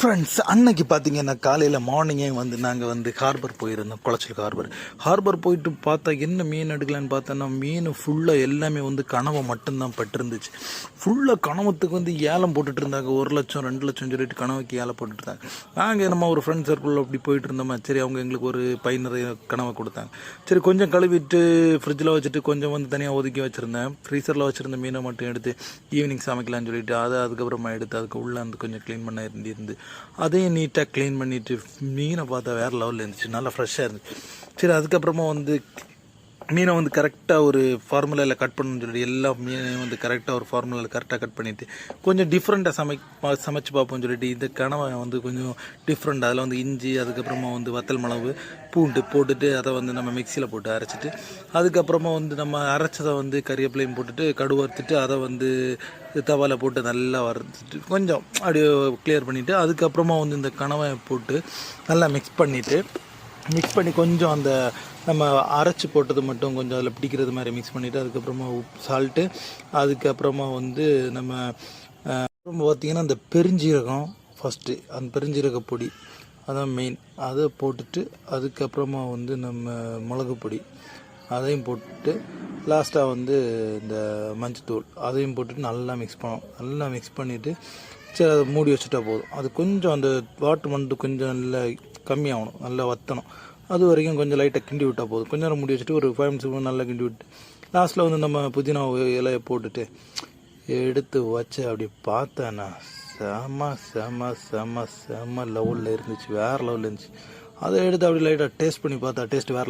Friends அன்னைக்கு பார்த்தீங்கன்னா காலையில் மார்னிங்கே வந்து நாங்கள் வந்து ஹார்பர் போயிருந்தோம் குளச்சல் ஹார்பர் ஹார்பர் போயிட்டு பார்த்தா என்ன மீன் எடுக்கலான்னு பார்த்தோன்னா மீன் ஃபுல்லாக எல்லாமே வந்து கனவை மட்டும்தான் பட்டிருந்துச்சு. ஃபுல்லாக கனவத்துக்கு வந்து ஏலம் போட்டுட்டு இருந்தாங்க. ஒரு லட்சம் ரெண்டு லட்சம் சொல்லிட்டு கனவுக்கு ஏலம் போட்டுட்டு இருந்தாங்க. நாங்கள் நம்ம ஒரு ஃப்ரெண்ட் சர்க்கிளில் அப்படி போயிட்டு இருந்தோமா சரி அவங்க எங்களுக்கு ஒரு பை நிறைய கனவை கொடுத்தாங்க. சரி கொஞ்சம் கழுவிட்டு ஃப்ரிட்ஜில் வச்சுட்டு கொஞ்சம் வந்து தனியாக ஒதுக்கி வச்சுருந்தேன். ஃப்ரீசரில் வச்சுருந்த மீனை மட்டும் எடுத்து ஈவினிங் சமைக்கலாம்னு சொல்லிட்டு அதை அதுக்கப்புறமா எடுத்து அதுக்கு உள்ளே வந்து கொஞ்சம் க்ளீன் பண்ண இருந்து அதையும் நீட்டாக க்ளீன் பண்ணிவிட்டு மீனை பார்த்தா வேறு லெவலில் இருந்துச்சு. நல்லா ஃப்ரெஷ்ஷாக இருந்துச்சு. சரி அதுக்கப்புறமா வந்து மீனை வந்து கரெக்டாக ஒரு ஃபார்முலாவில் கட் பண்ணணும்னு சொல்லிட்டு எல்லா மீனையும் வந்து கரெக்டாக ஒரு ஃபார்முலாவில் கரெக்டாக கட் பண்ணிவிட்டு கொஞ்சம் டிஃப்ரெண்ட்டாக சமை பா- சமைச்சு பார்ப்போம்னு சொல்லிட்டு இந்த கனவை வந்து கொஞ்சம் டிஃப்ரெண்ட் அதில் வந்து இஞ்சி அதுக்கப்புறமா வந்து வத்தல் மிளகு பூண்டு போட்டுட்டு அதை வந்து நம்ம மிக்சியில் போட்டு அரைச்சிட்டு அதுக்கப்புறமா வந்து நம்ம அரைச்சதை வந்து கறிவேப்பிலையும் போட்டுட்டு கடுகு வறுத்துட்டு அதை வந்து தவாவில் போட்டு நல்லா வறுத்துட்டு கொஞ்சம் அப்படியே கிளியர் பண்ணிவிட்டு அதுக்கப்புறமா வந்து இந்த கனவை போட்டு நல்லா மிக்ஸ் பண்ணிவிட்டு மிக்ஸ் பண்ணி கொஞ்சம் அந்த நம்ம அரைச்சி போட்டது மட்டும் கொஞ்சம் அதில் பிடிக்கிறது மாதிரி மிக்ஸ் பண்ணிவிட்டு அதுக்கப்புறமா உப்பு சால்ட்டு அதுக்கப்புறமா வந்து நம்ம அப்புறம் பார்த்திங்கன்னா அந்த பெருஞ்சீரகம் ஃபஸ்ட்டு அந்த பெருஞ்சீரக பொடி அதான் மெயின் அதை போட்டுட்டு அதுக்கப்புறமா வந்து நம்ம மிளகு பொடி அதையும் போட்டு லாஸ்ட்டாக வந்து இந்த மஞ்சத்தூள் அதையும் போட்டுட்டு நல்லா மிக்ஸ் பண்ணோம் நல்லா மிக்ஸ் பண்ணிவிட்டு சரி அதை மூடி வச்சுட்டா போதும். அது கொஞ்சம் அந்த வாட்டர் மட்டும் கொஞ்சம் நல்லா கம்மியாகணும் நல்லா வற்றணும் அது வரைக்கும் கொஞ்சம் லைட்டாக கிண்டி விட்டால் போதும். கொஞ்ச நேரம் முடி வச்சுட்டு ஒரு ஃபைவ் மினிட்ஸ் நல்லா கிண்டி விட்டு லாஸ்ட்டில் வந்து நம்ம புதினா இலையை போட்டுட்டு எடுத்து வச்சு அப்படி பார்த்தேன்னா செம செம செம செம லெவலில் இருந்துச்சு. வேறு லெவலில் இருந்துச்சு. அதை எடுத்து அப்படி லைட்டாக டேஸ்ட் பண்ணி பார்த்தா டேஸ்ட் வேறு லெவல்